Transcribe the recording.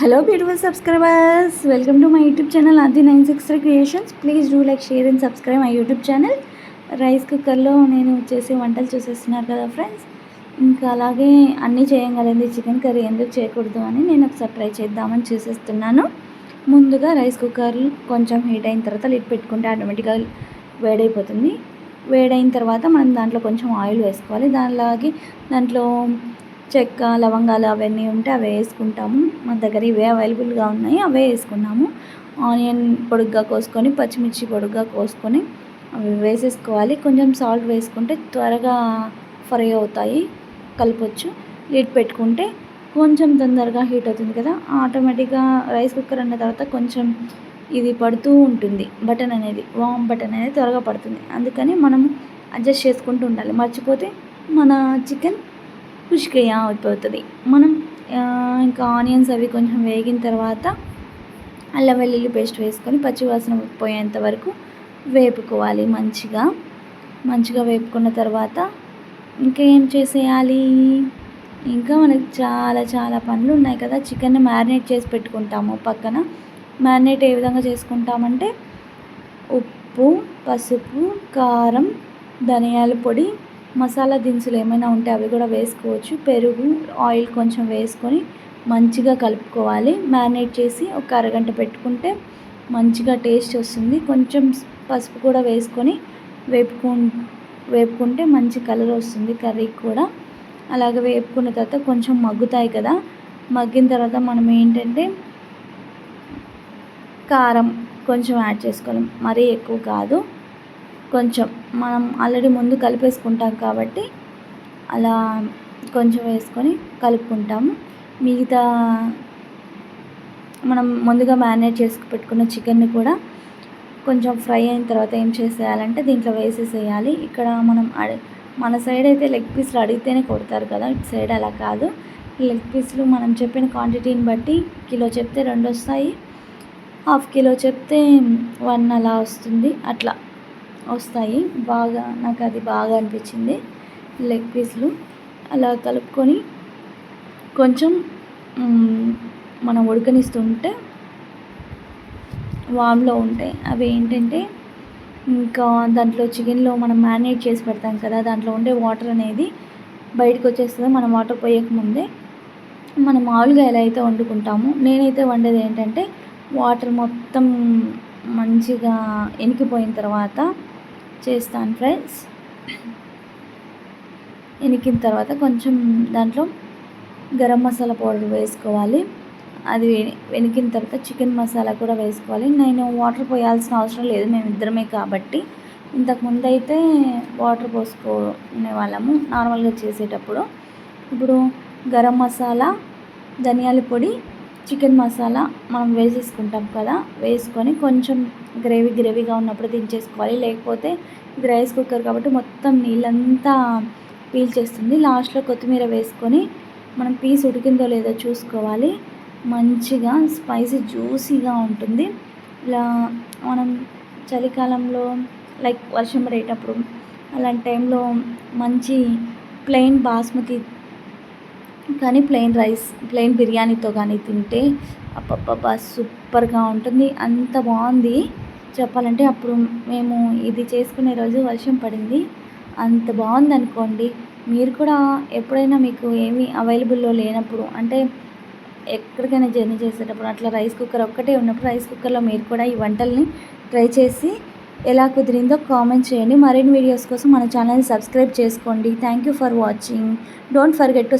Hello beautiful subscribers welcome to my YouTube channel అది nine six three creations please do like share and subscribe my YouTube channel rice కుక్కర్లో నేను చేసే వంటలు చూసేస్తున్నారు కదా friends ఇంకా అలాగే అన్నీ చేయగలిగింది చికెన్ కర్రీ ఎందుకు చేయకూడదు అని నేను ఒకసారి ట్రై చేద్దామని చూసేస్తున్నాను. ముందుగా రైస్ కుక్కర్ కొంచెం హీట్ అయిన తర్వాత లిట్ పెట్టుకుంటే ఆటోమేటిక్గా వేడైపోతుంది. వేడైన తర్వాత మనం దాంట్లో కొంచెం ఆయిల్ వేసుకోవాలి. దానిలాగే దాంట్లో చెక్క లవంగాలు అవన్నీ ఉంటే అవే వేసుకుంటాము. మన దగ్గర ఇవే అవైలబుల్గా ఉన్నాయి అవే వేసుకున్నాము. ఆనియన్ పొడుగ్గా కోసుకొని పచ్చిమిర్చి పొడుగ్గా కోసుకొని అవి వేసేసుకోవాలి. కొంచెం సాల్ట్ వేసుకుంటే త్వరగా ఫ్రై అవుతాయి కలపొచ్చు. లిడ్ పెట్టుకుంటే కొంచెం తొందరగా హీట్ అవుతుంది కదా ఆటోమేటిక్గా రైస్ కుక్కర్ అన్న తర్వాత కొంచెం ఇది పడుతూ ఉంటుంది బటన్ అనేది వామ్ బటన్ అనేది త్వరగా పడుతుంది. అందుకని మనం అడ్జస్ట్ చేసుకుంటూ ఉండాలి. మర్చిపోతే మన చికెన్ ఖుష్కయ్య అయిపోతుంది. మనం ఇంకా ఆనియన్స్ అవి కొంచెం వేగిన తర్వాత అల్లం వెల్లుల్లి పేస్ట్ వేసుకొని పచ్చివాసన పోయేంత వరకు వేపుకోవాలి మంచిగా. మంచిగా వేపుకున్న తర్వాత ఇంకా ఏం చేసేయాలి? ఇంకా మనకి చాలా చాలా పనులు ఉన్నాయి కదా. చికెన్ మ్యారినేట్ చేసి పెట్టుకుంటాము పక్కన. మ్యారినేట్ ఏ విధంగా చేసుకుంటామంటే ఉప్పు పసుపు కారం ధనియాల పొడి మసాలా దినుసులు ఏమైనా ఉంటే అవి కూడా వేసుకోవచ్చు. పెరుగు ఆయిల్ కొంచెం వేసుకొని మంచిగా కలుపుకోవాలి. మ్యారినేట్ చేసి ఒక అరగంట పెట్టుకుంటే మంచిగా టేస్ట్ వస్తుంది. కొంచెం పసుపు కూడా వేసుకొని వేపుకు వేపుకుంటే మంచి కలర్ వస్తుంది కర్రీకి కూడా. అలాగే వేపుకున్న తర్వాత కొంచెం మగ్గుతాయి కదా. మగ్గిన తర్వాత మనం ఏంటంటే కారం కొంచెం యాడ్ చేసుకోవాలి. మరీ ఎక్కువ కాదు. కొంచెం మనం ఆల్రెడీ ముందు కలిపేసుకుంటాం కాబట్టి అలా కొంచెం వేసుకొని కలుపుకుంటాము. మిగతా మనం ముందుగా మ్యారినేట్ చేసి పెట్టుకున్న చికెన్ని కూడా కొంచెం ఫ్రై అయిన తర్వాత ఏం చేసేయాలంటే దీంట్లో వేసేసేయాలి. ఇక్కడ మనం మన సైడ్ అయితే లెగ్ పీస్లు అడిగితేనే కొడతారు కదా ఇటు సైడ్ అలా కాదు. లెగ్ పీస్లు మనం చెప్పిన క్వాంటిటీని బట్టి కిలో చెప్తే రెండు వస్తాయి హాఫ్ కిలో చెప్తే వన్ అలా వస్తుంది అట్లా. వస్తాయి. బాగా నాకు అది బాగా అనిపించింది. లెగ్ పీస్లు అలా కలుపుకొని కొంచెం మనం ఉడకనిస్తుంటే వామ్లో ఉంటాయి. అవి ఏంటంటే ఇంకా దాంట్లో చికెన్లో మనం మ్యారినేట్ చేసి పెడతాం కదా దాంట్లో ఉండే వాటర్ అనేది బయటకు వచ్చేస్తుంది. మనం వాటర్ పోయకముందే మనం మామూలుగా ఎలా అయితే వండుకుంటాము నేనైతే వండేది ఏంటంటే వాటర్ మొత్తం మంచిగా ఎనికిపోయిన తర్వాత చేస్తాను ఫ్రెండ్స్ ఎనికిన తర్వాత కొంచెం దాంట్లో గరం మసాలా పౌడర్ వేసుకోవాలి. అది వెనికిన తర్వాత చికెన్ మసాలా కూడా వేసుకోవాలి. నేను వాటర్ పోయాల్సిన అవసరం లేదు మేము ఇద్దరమే కాబట్టి. ఇంతకుముందు అయితే వాటర్ పోసుకునే వాళ్ళము నార్మల్గా చేసేటప్పుడు. ఇప్పుడు గరం మసాలా ధనియాల పొడి చికెన్ మసాలా మనం వేసేసుకుంటాం కదా వేసుకొని కొంచెం గ్రేవీ గ్రేవీగా ఉన్నప్పుడు దించేసుకోవాలి. లేకపోతే ఇది రైస్ కుక్కర్ కాబట్టి మొత్తం నీళ్ళంతా పీల్చేస్తుంది లాస్ట్లో కొత్తిమీర వేసుకొని మనం పీస్ ఉడికిందో లేదో చూసుకోవాలి. మంచిగా స్పైసీ జ్యూసీగా ఉంటుంది. ఇలా మనం చలికాలంలో లైక్ వర్షం పడేటప్పుడు అలాంటి టైంలో మంచి ప్లెయిన్ బాస్మతి కానీ ప్లెయిన్ రైస్ ప్లెయిన్ బిర్యానీతో కానీ తింటే అప్పబ్బా సూపర్గా ఉంటుంది. అంత బాగుంది. చెప్పాలంటే అప్పుడు మేము ఇది చేసుకునే రోజు వర్షం పడింది. అంత బాగుంది అనుకోండి మీరు కూడా ఎప్పుడైనా మీకు ఏమీ అవైలబుల్లో లేనప్పుడు అంటే ఎక్కడికైనా జర్నీ చేసేటప్పుడు అట్లా రైస్ కుక్కర్ ఒక్కటే ఉన్నప్పుడు రైస్ కుక్కర్లో మీరు కూడా ఈ వంటల్ని ట్రై చేసి ఎలా కుదిరిందో కామెంట్ చేయండి. మరిన్ని వీడియోస్ కోసం మన ఛానల్ని సబ్స్క్రైబ్ చేసుకోండి. Thank you for watching. Don't forget to